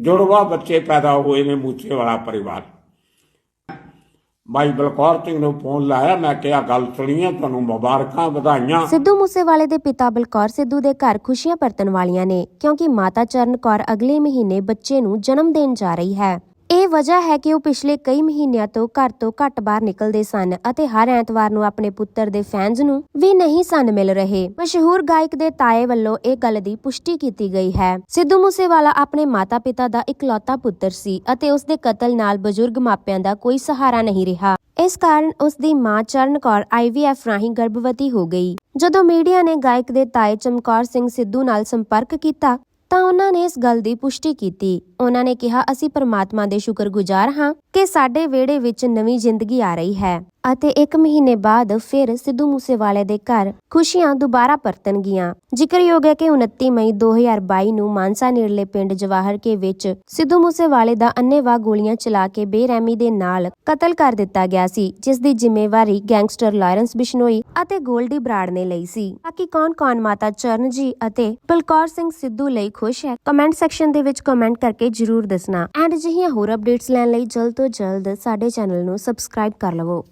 ਜੁੜਵਾ ਬੱਚੇ ਪੈਦਾ ਹੋਏ ਨੇ ਮੂਸੇ ਵਾਲਾ ਪਰਿਵਾਰ। ਬਾਈ ਬਲਕੌਰ ਸਿੰਘ ਨੂੰ ਫੋਨ ਲਾਇਆ, ਮੈਂ ਕਿਹਾ ਗੱਲ ਸੁਣੀ ਤੁਹਾਨੂੰ ਮੁਬਾਰਕਾਂ ਵਧਾਈਆਂ। ਸਿੱਧੂ ਮੂਸੇਵਾਲੇ ਦੇ ਪਿਤਾ ਬਲਕੌਰ ਸਿੱਧੂ ਦੇ ਘਰ ਖੁਸ਼ੀਆਂ ਪਰਤਣ ਵਾਲੀਆਂ ਨੇ, ਕਿਉਂਕਿ ਮਾਤਾ ਚਰਨ ਕੌਰ ਅਗਲੇ ਮਹੀਨੇ ਬੱਚੇ ਨੂੰ ਜਨਮ ਦੇਣ ਜਾ ਰਹੀ ਹੈ। ਇਹ ਵਜ੍ਹਾ ਹੈ ਕਿ ਉਹ ਪਿਛਲੇ ਕਈ ਮਹੀਨਿਆਂ ਤੋਂ ਘਰ ਤੋਂ ਘੱਟ ਬਾਹਰ ਨਿਕਲਦੇ ਸਨ ਅਤੇ ਹਰ ਐਤਵਾਰ ਨੂੰ ਆਪਣੇ ਪੁੱਤਰ ਦੇ ਫੈਨਸ ਨੂੰ ਵੀ ਨਹੀਂ ਸਨ ਮਿਲ ਰਹੇ। ਮਸ਼ਹੂਰ ਗਾਇਕ ਦੇ ਤਾਏ ਵੱਲੋਂ ਇਹ ਗੱਲ ਦੀ ਪੁਸ਼ਟੀ ਕੀਤੀ ਗਈ ਹੈ। ਸਿੱਧੂ ਮੂਸੇਵਾਲਾ ਆਪਣੇ ਮਾਤਾ-ਪਿਤਾ ਦਾ ਇਕਲੌਤਾ ਪੁੱਤਰ ਸੀ ਅਤੇ ਉਸ ਦੇ ਕਤਲ ਨਾਲ ਬਜ਼ੁਰਗ ਮਾਪਿਆਂ ਦਾ ਕੋਈ ਸਹਾਰਾ ਨਹੀਂ ਰਿਹਾ। ਇਸ ਕਾਰਨ ਉਸ ਦੀ ਮਾਂ ਚਰਨ ਕੌਰ ਆਈਵੀਐਫ ਰਾਹੀਂ ਗਰਭਵਤੀ ਹੋ ਗਈ। ਜਦੋਂ ਮੀਡੀਆ ਨੇ ਗਾਇਕ ਦੇ ਤਾਏ ਚਮਕੌਰ ਸਿੰਘ ਸਿੱਧੂ ਨਾਲ ਸੰਪਰਕ ਕੀਤਾ ਤਾਂ ਉਹਨਾਂ ਨੇ ਇਸ ਗੱਲ ਦੀ ਪੁਸ਼ਟੀ ਕੀਤੀ। ਉਹਨਾਂ ਨੇ ਕਿਹਾ, ਅਸੀਂ ਪਰਮਾਤਮਾ ਦੇ ਸ਼ੁਕਰਗੁਜ਼ਾਰ ਹਾਂ ਕਿ ਸਾਡੇ ਵਿਹੜੇ ਵਿੱਚ ਨਵੀਂ ਜ਼ਿੰਦਗੀ ਆ ਰਹੀ ਹੈ ਅਤੇ 1 ਮਹੀਨੇ ਬਾਅਦ ਫਿਰ ਸਿੱਧੂ ਮੂਸੇਵਾਲੇ ਦੇ ਘਰ ਖੁਸ਼ੀਆਂ ਦੁਬਾਰਾ ਪਰਤਣਗੀਆਂ। ਜ਼ਿਕਰਯੋਗ ਹੈ ਕਿ 29 ਮਈ 2022 ਨੂੰ ਮਾਨਸਾ ਨੇੜਲੇ ਪਿੰਡ ਜਵਾਹਰ ਕੇ ਵਿੱਚ ਸਿੱਧੂ ਮੂਸੇਵਾਲੇ ਦਾ ਅੰਨੇਵਾਹ ਗੋਲੀਆਂ ਚਲਾ ਕੇ ਬੇਰਹਿਮੀ ਦੇ ਨਾਲ ਕਤਲ ਕਰ ਦਿੱਤਾ ਗਿਆ ਸੀ, ਜਿਸ ਦੀ ਜ਼ਿੰਮੇਵਾਰੀ ਗੈਂਗਸਟਰ ਲਾਰੈਂਸ ਬਿਸ਼ਨੋਈ ਅਤੇ ਗੋਲਡੀ ਬਰਾੜ ਨੇ ਲਈ ਸੀ। ਬਾਕੀ ਕੌਣ-ਕੌਣ ਮਾਤਾ ਚਰਨਜੀ ਅਤੇ ਬਲਕੌਰ ਸਿੰਘ ਸਿੱਧੂ ਲਈ ਖੁਸ਼ ਹੈ ਕਮੈਂਟ ਸੈਕਸ਼ਨ ਦੇ ਵਿੱਚ ਕਮੈਂਟ ਕਰਕੇ ਜਰੂਰ ਦੱਸਣਾ। ਐਂਡ ਅਜਿਹੀਆਂ ਹੋਰ ਅਪਡੇਟਸ ਲੈਣ ਲਈ ਜਲਦ ਤੋਂ ਜਲਦ ਸਾਡੇ ਚੈਨਲ ਨੂੰ ਸਬਸਕ੍ਰਾਈਬ ਕਰ ਲਵੋ।